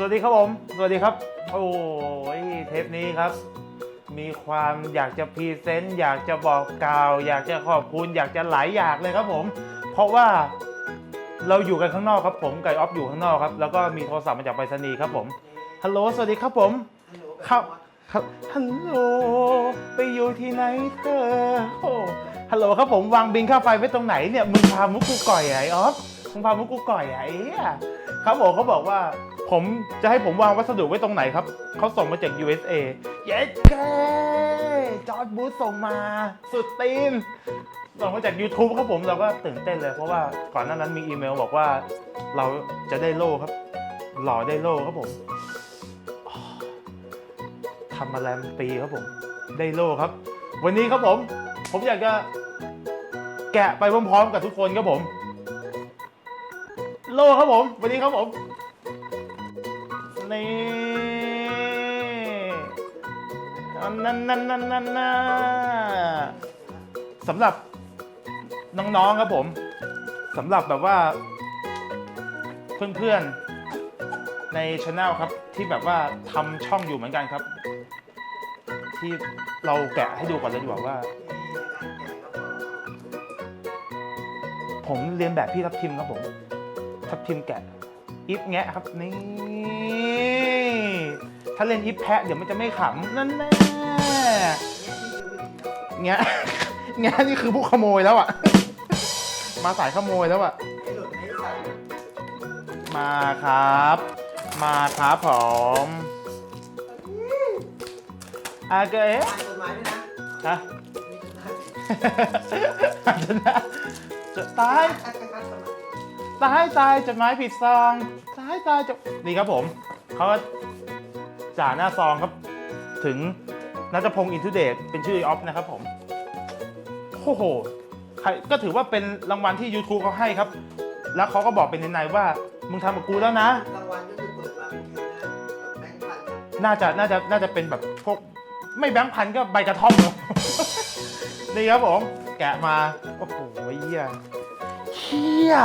สวัสดีครับผม สวัสดีครับ โอ้ยเทปนี้ครับ มีความอยากจะพรีเซนต์อยากจะบอกกล่าว อยากจะขอบคุณ อยากจะหลายอย่างเลยครับผม เพราะว่าเราอยู่กันข้างนอกครับผมไก่ออฟอยู่ข้างนอกครับ แล้วก็มีโทรศัพท์มาจากไปรษณีย์ครับผม ฮัลโหล สวัสดีครับผม ครับ ครับ ฮัลโหล ไปอยู่ที่ไหนเธอ โอ้ฮัลโหลครับผมวางบินค่าไฟไว้ตรงไหนเนี่ย มึงพามุกกูก่อยเหรอไอ้ออฟมึงพามุกกูก่อยเหรอไอ้เหี้ยครับผมเขาบอกว่า ผมจะให้ผมวางวัสดุไว้ตรงไหนครับ เขาส่งมาจาก USA เย้เก้จอร์ดบูธส่งมา สุดตีน ส่งมาจาก YouTube ครับผมเราก็ตื่นเต้นเลย เพราะว่าก่อนหน้านั้นมีอีเมลบอกว่าเราจะได้โล่ครับ หล่อได้โล่ครับผมทำมาแรมปีครับผม ได้โล่ครับ วันนี้ครับผม ผมอยากจะแกะไปพร้อมๆ กับทุกคนครับผม โล่ครับผม วันนี้ครับผม นี่นั่นนั่นนั่นนั่นนั่สำหรับน้องๆครับผมสำหรับแบบว่า เพื่อนๆในช anel ครับที่แบบว่าทำช่องอยู่เหมือนกันครับ ที่เราแกะให้ดูก่อนเลยดีกว่าว่า ผมเรียนแบบพี่ทับทิมครับผมทับทิมแกะ อิฟแงะครับนี่ถ้าเล่นอิฟแพะเดี๋ยวมันจะไม่ขำนั่นแน่แงะแงะนี่คือผู้ขโมยแล้วอะมาสายขโมยแล้วอะมาครับ มาครับผมอาเกะฮะจะนะจะตาย ตายตายจดหมายผิดซองตายตายจดนี่ครับผมเขาก็จ่าหน้าซองครับ ถึงนัทพงศ์อินทุเดชเป็นชื่อออฟนะครับผมโอ้โหใครก็ถือว่าเป็นรางวัลที่ YouTube เขาให้ครับ แล้วเขาก็บอกเป็นในๆว่า มึงทำกับกูแล้วนะ รางวัลก็คือเปิดมาเป็นแค่แบงค์พันน่าจะน่าจะน่าจะเป็นแบบพวกไม่แบงค์พันก็ใบกระท่อมเลยนี่ครับผม แกะมา โอ้โหเฮียเฮีย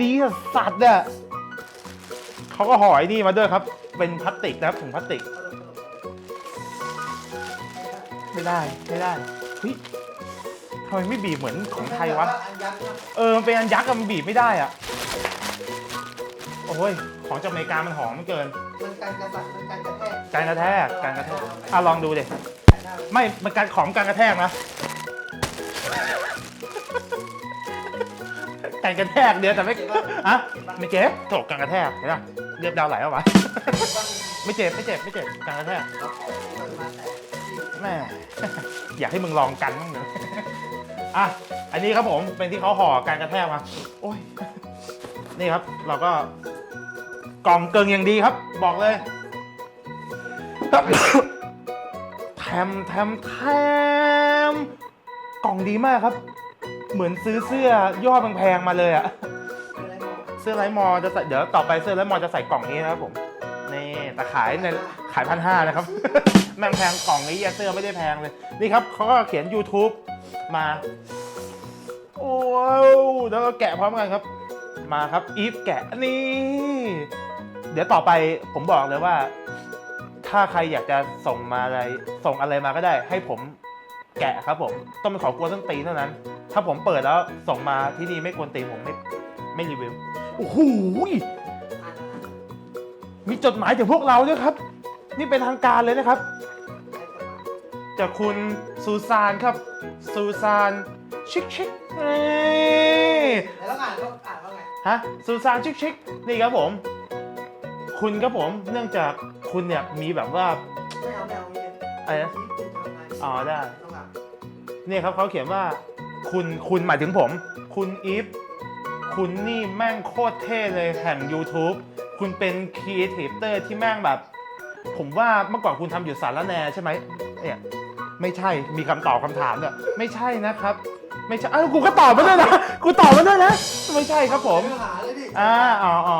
ดีสัตว์อะเขาก็ห่อไอ้นี่มาด้วยครับ เป็นพลาสติกนะครับถุงพลาสติก ไม่ได้ไม่ได้เฮ้ยทำไมไม่บีบเหมือนของไทยวะอันยักษ์นะเออมันเป็นอันยักษ์อะมันบีบไม่ได้อะโอ้ยของจากอเมริกามันหอมมันเกิน มันการกระสับมันการกระแทกการกระแทกการกระแทกอะลองดูดิไม่มันการของการกระแทกนะ การกระแทกเดียวแต่ไม่อะไม่เจ็บถกการกระแทกเห็นปะเรียบดาวไหลออกมาไม่เจ็บไม่เจ็บไม่เจ็บการกระแทกแม่อยากให้มึงลองกันบ้างเลยอะอันนี้ครับผมเป็นที่เขาห่อการกระแทกมาโอ้ยนี่ครับ เราก็กล่องเกิงอย่างดีครับ บอกเลยแถมแถมแถมกล่องดีมากครับ เหมือนซื้อเสื้อย่อแพงๆมาเลยอะเสื้อไลท์มอจะใส่เดี๋ยวต่อไปเสื้อไลท์มอจะใส่กล่องนี้นะครับผมนี่แต่ขายในขายพันห้านะครับ แม่งแพงกล่องนี้เสื้อไม่ได้แพงเลย นี่ครับเขาก็เขียน YouTube มา โอ้แล้วก็แกะพร้อมกันครับ มาครับอีฟแกะนี่เดี๋ยวต่อไปผมบอกเลยว่า ถ้าใครอยากจะส่งมาอะไร ส่งอะไรมาก็ได้ ให้ผม แกะครับผมต้องเป็นของกวนส้นตีนเท่านั้น ถ้าผมเปิดแล้วส่งมาที่นี่ไม่กวนตีนผมไม่ไม่รีวิวโอ้โหมีจดหมายจากพวกเราด้วยครับ นี่เป็นทางการเลยนะครับ จากคุณซูซานครับซูซานชิคชิคนี่แล้วอ่านก็อ่านว่าไงฮะซูซานชิคชิคนี่ครับผม คุณครับผมเนื่องจากคุณเนี่ยมีแบบว่าไม่เอาไม่เอาเงี้ยอะไรนะอ๋อได้ต้องอ่าน เนี่ยครับเขาเขียนว่าคุณคุณหมายถึงผม คุณอีฟคุณนี่แม่งโคตรเท่เลยแห่ง YouTube คุณเป็นครีเอทีฟเตอร์ที่แม่งแบบ ผมว่าเมื่อก่อนคุณทำอยู่สารแนใช่ไหมเนี่ยไม่ใช่มีคำตอบคำถามเนี่ยไม่ใช่นะครับ ไม่ใช่อ้าวกูก็ตอบมาด้วยนะกูตอบมาด้วยนะไม่ใช่ครับผมเนื้อหาเลยดิ อ่าอ๋ออ๋อ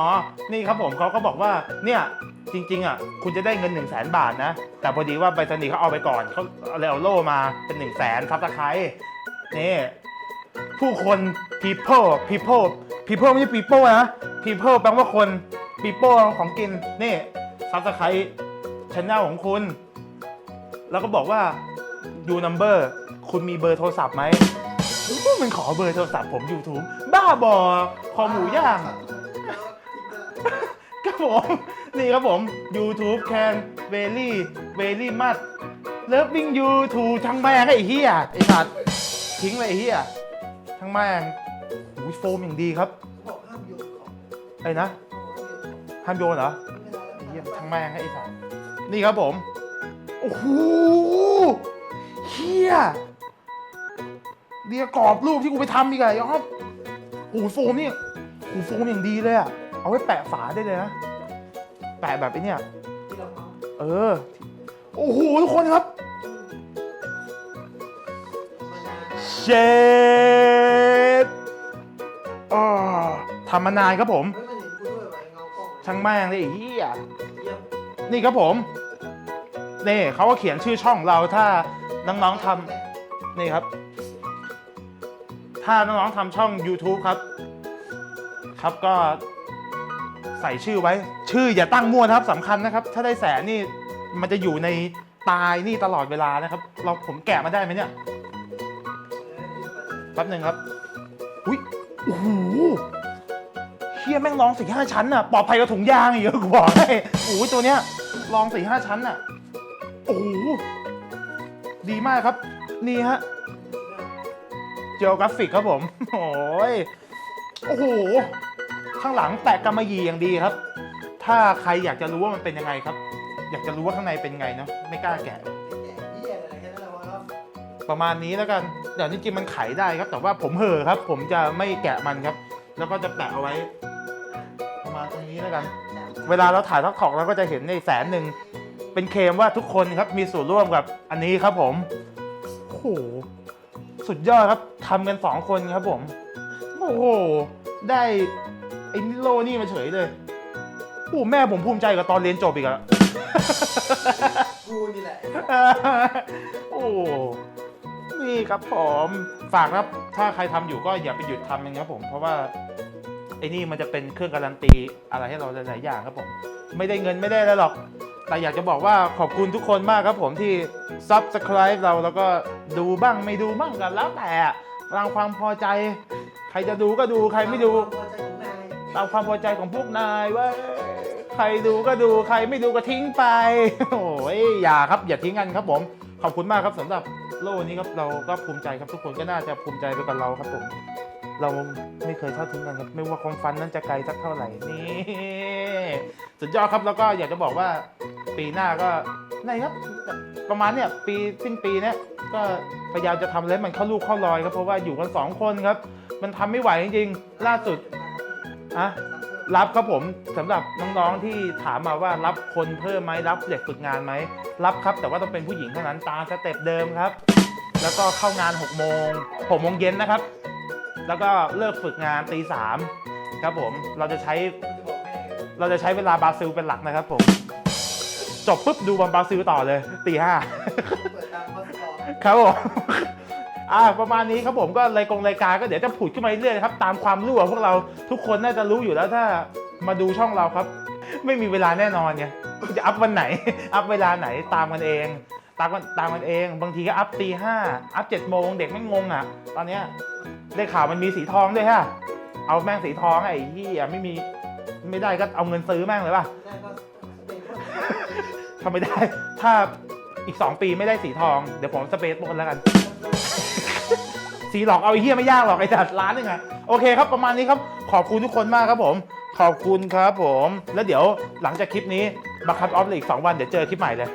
นี่ครับผมเขาก็บอกว่า เนี่ย จริงๆอะคุณจะได้เงิน1นึ่งแสนบาทนะ แต่พอดีว่าใบสนีย์เขาเอาไปก่อนเขาเอาเลยเอาโล่มาเป็น1นึ่งแสนซับสไครต์นี่ ผู้คน people people people ไม่ใช่ people นะ people แปลว่าคนปีโป้ของกิน นี่ซับสไครต์ชแนลของคุณ แล้วก็บอกว่ายูนัมเบอร์คุณมีเบอร์โทรศัพท์ไหมมันขอเบอร์โทรศัพท์ผม YouTube บ้าบอคอหมูย่างครับผม นี่ครับผม YouTube can very very much loving you to ทั้งแม่งไอ้เหี้ยไอ้สัตว์ทิ้งเลยไอ้เหี้ยทั้งแม่งอุ้ยโฟมอย่างดีครับบอกห้ามโยนของไอ้นะห้ามโยนเหรอไอ้เหี้ยทั้งแม่งไอ้สัตว์นี่ครับผมโอ้โหเฮียเดียกรอบรูปที่กูไปทำอีกอะยอดโอ้โหโฟมนี่โอ้โหโฟมอย่างดีเลยอะเอาไว้แปะฝาได้เลยนะ แปะแบบไอ้เนี่ยที่เราเมาเออ โอ้โหทุกคนครับมานานเชดอ๋อทำมานานครับผมเฮ้ยมันเห็นกูด้วยว่ะไอ้เงากล้องช่างแม่งเลยไอ้เหี้ยเยี่ยมนี่ครับผม นี่เขาก็เขียนชื่อช่องเราถ้าน้องๆทำนี่ครับ ถ้าน้องๆทำช่อง YouTube ครับ ครับก็ ใส่ชื่อไว้ ชื่ออย่าตั้งมั่วนะครับสำคัญนะครับ ถ้าได้แสนนี่มันจะอยู่ในตายนี่ตลอดเวลานะครับ เราผมแกะมาได้ไหมเนี่ยแป๊บหนึ่งครับอุ้ยโอ้โหเฮียแม่งลองสี่ห้าชั้นอะปลอดภัยกับถุงยางอีกเยอะกว่าให้โอ้ยตัวเนี้ยลองสี่ห้าชั้นอะโอ้โหดีมากครับ นี่ฮะเจโอกราฟิกครับผม โอ้ยโอ้โห ข้างหลังแปะกำมะหยี่อย่างดีครับ ถ้าใครอยากจะรู้ว่ามันเป็นยังไงครับ อยากจะรู้ว่าข้างในเป็นไงเนาะไม่กล้าแกะ ประมาณนี้แล้วกันเดี๋ยวนี้จริงมันไขได้ครับ แต่ว่าผมเห่อครับ ผมจะไม่แกะมันครับ แล้วก็จะแปะเอาไว้ ประมาณตรงนี้แล้วกัน เวลาเราถ่ายทักทอกเราก็จะเห็นในแสนหนึ่งเป็นเคมว่าทุกคนครับมีส่วนร่วมกับอันนี้ครับผมโอ้โหสุดยอดครับทำกันสองคนครับผม โอ้โหได้ อ้นิโลนี่มาเฉยเลยโอ้แม่ผมภูมิใจกับตอนเรียนจบอีกอะกูนี่แหละ โอ้นี่ครับผมฝากครับถ้าใครทำอยู่ก็อย่าไปหยุดทำนะครับผม เพราะว่าไอ้นี่มันจะเป็นเครื่องการันตีอะไรให้เราหลายๆอย่างครับผม ไม่ได้เงินไม่ได้แล้วหรอก แต่อยากจะบอกว่าขอบคุณทุกคนมากครับผมที่ subscribe เราแล้วก็ดูบ้างไม่ดูบ้างกันแล้วแต่ตามความพอใจ ใครจะดูก็ดูใครไม่ดู ตามความพอใจของพวกนายเว่าใครดูก็ดูใครไม่ดูก็ทิ้งไป โอ้ยอย่าครับอย่าทิ้งกันครับผม ขอบคุณมากครับสำหรับโล่นี้ครับเราก็ภูมิใจครับทุกคนก็น่าจะภูมิใจไปกับเราครับผม เราไม่เคยทอดทิ้งกันครับ ไม่ว่าความฝันนั้นจะไกลสักเท่าไหร่นี่สุดยอดครับแล้วก็อยากจะบอกว่าปีหน้าก็ไหนครับ ประมาณเนี่ยปีสิ้นปีเนี้ยก็พยายามจะทำอะไรมันเข้าลูกเข้ารอยครับเพราะว่าอยู่กันสองคนครับ มันทำไม่ไหวจริงๆล่าสุด อะรับครับผมสำหรับน้องๆที่ถามมาว่ารับคนเพิ่มไหมรับเด็กฝึกงานไหมรับครับ แต่ว่าต้องเป็นผู้หญิงเท่านั้นตามสเต็ปเดิมครับ แล้วก็เข้างาน6โมง6โมงเย็นนะครับ แล้วก็เลิกฝึกงานตีสามครับผมเราจะใช้กูจะบอกแม่เราจะใช้เวลาบราซิลเป็นหลักนะครับผมจบปุ๊บดูบอลบราซิลต่อเลยตีห้าเปิดตามพาสปอร์ตครับผม อ่าประมาณนี้ครับผมก็รายกงรายการก็เดี๋ยวจะผุดขึ้นมาเรื่อยๆครับตามความรู้ของพวกเราทุกคนน่าจะรู้อยู่แล้วถ้ามาดูช่องเราครับ ไม่มีเวลาแน่นอนไงจะอัพวันไหน อัพเวลาไหนตามกันเอง ตามกันตามกันเอง บางทีก็อัพตีห้าอัพเจ็ดโมงเด็กไม่งงอะ ตอนเนี้ยได้ข่าวมันมีสีทองด้วยฮะเอาแม่งสีทองไอ้ที่ไม่มีไม่ได้ก็เอาเงินซื้อแม่งเลยป่ะได้ก็เป็นคนทำไม่ได้ ถ้าอีก 2 ปีไม่ได้สีทอง เดี๋ยวผมสเปซบนแล้วกัน สีหลอกเอาไอ้เหี้ยไม่ยากหรอกไอ้จัดร้านนึงอะโอเคครับประมาณนี้ครับขอบคุณทุกคนมากครับผม ขอบคุณครับผม แล้วเดี๋ยวหลังจากคลิปนี้บัคคับออฟเลยอีก2วันเดี๋ยวเจอคลิปใหม่เลย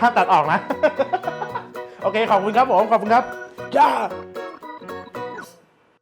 ห้ามตัดออกนะ โอเคขอบคุณครับผมขอบคุณครับจ้า